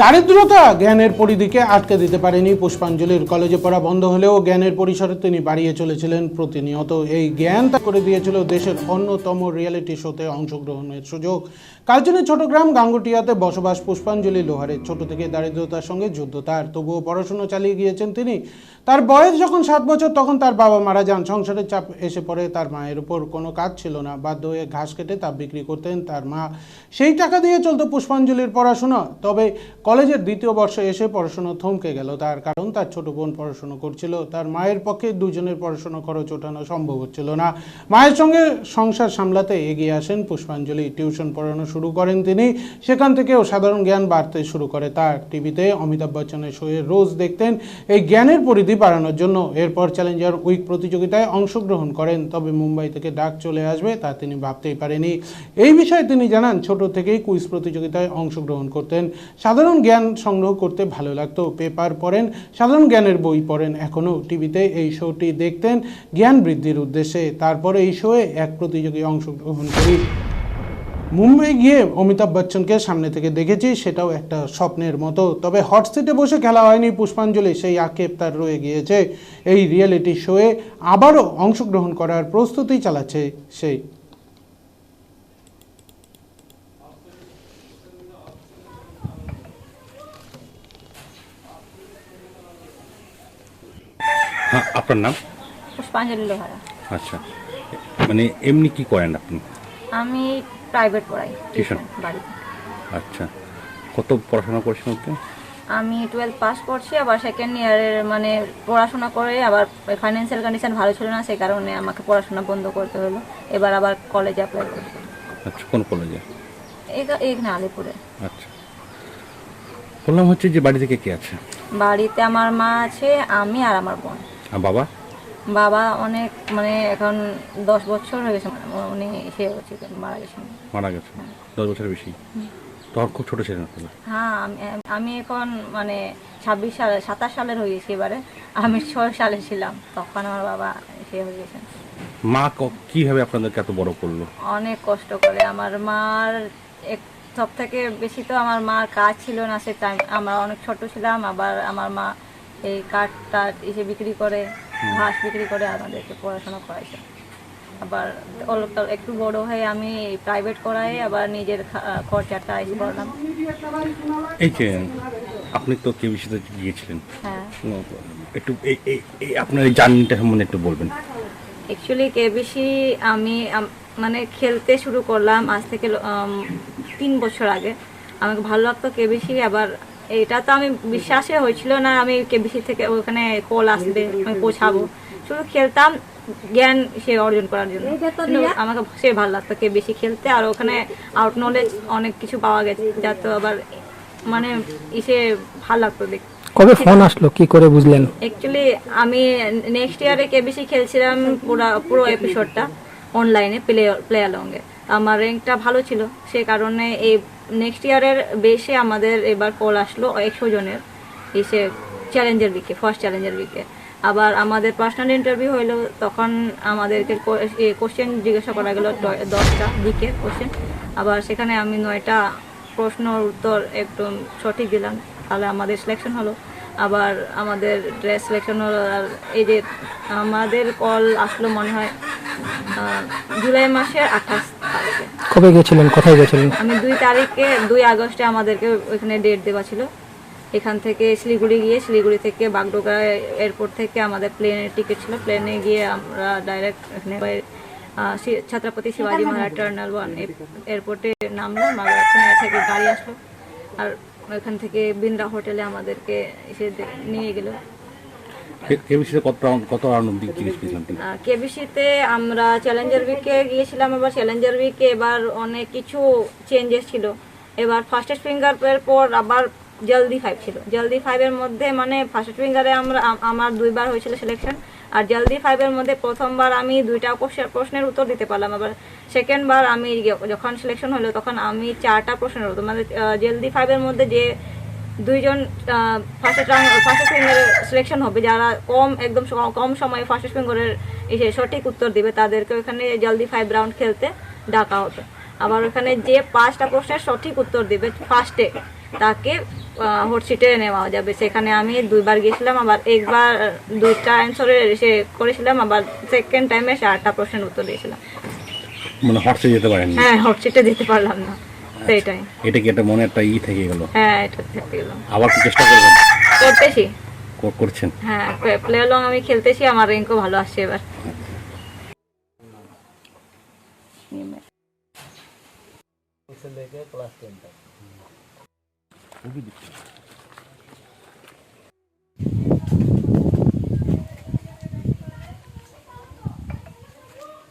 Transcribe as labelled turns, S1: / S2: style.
S1: দারিদ্রতা জ্ঞানের পরিধিকে আটকে দিতে পারেনি। পুষ্পাঞ্জলির কলেজে পড়া বন্ধ হলেও জ্ঞানের পরিসরে তিনি বাড়িয়ে চলেছিলেন প্রতিনিয়ত। এই জ্ঞান তা করে দিয়েছিল দেশের অন্যতম রিয়েলিটি শোতে অংশগ্রহণের সুযোগ। কালচনের ছোটগ্রাম গাঙ্গুটিয়াতে বসবাস পুষ্পাঞ্জলি লোহারের ছোট থেকে দারিদ্রতার সঙ্গে যুদ্ধ। তার তবুও পড়াশুনো চালিয়ে গিয়েছেন তিনি। তার বয়স যখন সাত বছর, তখন তার বাবা মারা যান। সংসারের চাপ এসে পড়ে। তার মায়ের উপর কোনো কাজ ছিল না। বাধ্য হয়ে ঘাস কেটে তা বিক্রি করতেন তার মা। সেই টাকা দিয়ে চলতো পুষ্পাঞ্জলির পড়াশোনা। তবে কলেজের দ্বিতীয় বর্ষে এসে পড়াশোনা থমকে গেল। তার কারণ, তার ছোট বোন পড়াশোনা করছিল। তার মায়ের পক্ষে দুজনের পড়াশোনা খরচ ওঠানো সম্ভব হচ্ছিল না। মায়ের সঙ্গে সংসার সামলাতে এগিয়ে আসেন পুষ্পাঞ্জলি। টিউশন পড়ানো শুরু করেন তিনি। সেখান থেকেও সাধারণ জ্ঞান বাড়তে শুরু করে। তার টিভিতে অমিতাভ বচ্চনের শোয়ে রোজ দেখতেন। এই জ্ঞানের পরিধি বাড়ানোর জন্য এরপর চ্যালেঞ্জার উইক প্রতিযোগিতায় অংশগ্রহণ করেন। তবে মুম্বাই থেকে ডাক চলে আসবে তা তিনি ভাবতেই পারেনি। এই বিষয়ে তিনি জানান, ছোট থেকেই কুইজ প্রতিযোগিতায় অংশগ্রহণ করতেন। সাধারণ জ্ঞান সংগ্রহ করতে ভালো লাগতো। পেপার পড়েন, সাধারণ জ্ঞানের বই পড়েন এখনও টিভিতে এই শোটি দেখতেন। জ্ঞান বৃদ্ধির উদ্দেশ্যে তারপরে এই শোয়ে এক প্রতিযোগী অংশগ্রহণ করি। মুম্বাই গিয়ে অমিতাভ বচ্চনকে সামনে থেকে দেখেছি, সেটাও একটা স্বপ্নের মতো। তবে হট সিটে বসে খেলা হয়নি পুষ্পাঞ্জলি, সেই আক্ষেপ তার রয়ে গিয়েছে। এই রিয়েলিটি শোয়ে আবারও অংশগ্রহণ করার প্রস্তুতি চালাচ্ছে সেই
S2: হ্যাঁ আপনার নাম?
S3: পুষ্পাঞ্জলি লোহারা।
S2: আচ্ছা। মানে এমনি কি করেন আপনি?
S3: আমি প্রাইভেট পড়াই
S2: Tuition?
S3: বাড়িতে
S2: আচ্ছা। কত পড়াশোনা করেছেন আপনি?
S3: আমি টুয়েলভ পাস করছি আবার সেকেন্ড ইয়ারের মানে পড়াশোনা করে আবার ফাইন্যান্সিয়াল কন্ডিশন ভালো ছিল না সেই কারণে আমাকে পড়াশোনা বন্ধ করতে হলো। এবার আবার কলেজে অ্যাপ্লাই করছি।
S2: আচ্ছা কোন কলেজে
S3: এইখানে আলিপুরে।
S2: আচ্ছা। বললাম হচ্ছে যে বাড়ি থেকে কে আছে?
S3: বাড়িতে আমার মা আছে আমি আর আমার বোন।
S2: আর বাবা?
S3: বাবা অনেক মানে এখন দশ বছর হয়ে গেছে উনি সে হচ্ছে মারা গেছেন।
S2: মারা গেছে দশ বছরের বেশি? তখন খুব ছোট ছিলেন আপনারা
S3: হ্যাঁ আমি এখন মানে ছাব্বিশ সালে সাতাশ সালের হয়ে গেছি এবারে। আমি ছয় সালে ছিলাম তখন আমার বাবা সে হয়ে গেছেন।
S2: মা ক- কীভাবে আপনাদেরকে এত বড় করল?
S3: অনেক কষ্ট করে। আমার মার এক সব থেকে বেশি তো আমার মার কাজ ছিল না সে টাইম আমরা অনেক ছোট ছিলাম আবার আমার মা এই কাঠটা এসে বিক্রি করে ঘাস বিক্রি করে আমাদেরকে পড়াশোনা করাইছে। আবার অল্প একটু বড় হয়ে আমি প্রাইভেট করাই আবার নিজের খরচাটা এসে করলাম।
S2: এই যে আপনি তো কে বিশেষে গিয়েছিলেন।
S3: হ্যাঁ।
S2: একটু আপনার এই জার্নিটা সম্বন্ধে একটু বলবেন।
S3: অ্যাকচুয়ালি কেবিসি আমি মানে খেলতে শুরু করলাম আজ থেকে তিন বছর আগে। আমাকে ভালো লাগতো কেবিসি আবার এটা তো আমি বিশ্বাসে হয়েছিল না আমি কেবিসি থেকে ওখানে কল আসবে আমি পৌঁছাবো। শুধু খেলতাম জ্ঞান সে অর্জন করার জন্য। আমাকে সে ভালো লাগতো কেবিসি খেলতে আর ওখানে আউট নলেজ অনেক কিছু পাওয়া গেছে যা তো আবার মানে ইসে ভালো লাগতো দেখতে।
S4: কবে ফোন আসলো? কি করে বুঝলেন?
S3: অ্যাকচুয়ালি আমি নেক্সট ইয়ারে কে কেবিসি খেলছিলাম পুরো পুরো এপিসোডটা অনলাইনে প্লে প্লে অ্যালংয়ে আমার র্যাঙ্কটা ভালো ছিল সে কারণে এই নেক্সট ইয়ারের বেশে আমাদের এবার কল আসলো একশো জনের এসে চ্যালেঞ্জের উইকে ফার্স্ট চ্যালেঞ্জের উইকে আবার আমাদের পার্সোনাল ইন্টারভিউ হলো তখন আমাদেরকে কোশ্চেন জিজ্ঞাসা করা গেলো দশটা দিকে কোশ্চেন আবার সেখানে আমি নয়টা প্রশ্নর উত্তর একদম সঠিক দিলাম, তাহলে আমাদের সিলেকশন হলো। আবার আমাদের ড্রেস সিলেকশন হলো, আর এই যে আমাদের কল আসলো মনে হয় জুলাই মাসের আঠাশ তারিখে।
S4: কবে গেছিলেন? কোথায় গেছিলেন?
S3: আমি দুই তারিখে, দুই আগস্টে আমাদেরকে ওইখানে ডেট দেওয়া ছিল। এখান থেকে শিলিগুড়ি গিয়ে, শিলিগুড়ি থেকে বাগডোগরা এয়ারপোর্ট থেকে আমাদের প্লেনের টিকিট ছিল। প্লেনে গিয়ে আমরা ডাইরেক্ট এখানে ছত্রপতি শিবাজি মহারাজ টার্মিনাল ওয়ান এয়ারপোর্টে নামলাম আর থেকে গাড়ি আসলো। আর ওখান থেকে বিন্দ্রা হোটেলে আমাদেরকে এসে নিয়ে গেলো।
S2: কে- কে বিশেষে কত কত রাউন্ড অব্দি জিজ্ঞেস করেছিলাম
S3: কেবিসিতে আমরা চ্যালেঞ্জার উইকে গিয়েছিলাম এবার চ্যালেঞ্জার উইকে এবার অনেক কিছু চেঞ্জেস ছিল। এবার ফার্স্টেস্ট ফিঙ্গার এর পর আবার জলদি ফাইভ ছিল। জলদি ফাইভের মধ্যে মানে ফার্স্ট ফিঙ্গারে আমরা আমার দুইবার হয়েছিল সিলেকশন আর জলদি ফাইভের মধ্যে প্রথমবার আমি দুইটা প্রশ্নের উত্তর দিতে পারলাম। আবার সেকেন্ড বার আমি যখন সিলেকশন হলো, তখন আমি চারটা প্রশ্নের উত্তর মানে জলদি ফাইভের মধ্যে যে দুইজন ফার্স্ট রাউন্ড ফার্স্ট ফিঙ্গারের সিলেকশন হবে। যারা কম একদম কম সময়ে ফার্স্ট ফিঙ্গারের এসে সঠিক উত্তর দিবে তাদেরকে ওখানে জলদি ফাইভ রাউন্ড খেলতে ডাকা হতো আবার ওখানে যে পাঁচটা প্রশ্নের সঠিক উত্তর দিবে ফার্স্টে তাকে হটসিটে নেওয়া যাবে। সেখানে আমি দুইবার গেছিলাম আবার একবার দুইটা অ্যান্সারে সে করেছিলাম আবার সেকেন্ড টাইমে সে আটটা প্রশ্নের উত্তর দিয়েছিলাম।
S2: মানে যেতে
S3: হ্যাঁ হটসিটে দিতে পারলাম না। সেইটাই।
S2: এটা কি একটা মনে একটা ই থেকে গেল?
S3: হ্যাঁ এটা থেকে গেল।
S2: আবার কি চেষ্টা করবেন?
S3: করতেছি।
S2: করছেন?
S3: হ্যাঁ প্লে লং আমি খেলতেছি আমার র্যাঙ্কও ভালো আসছে এবার।
S2: খুবই দুঃখ।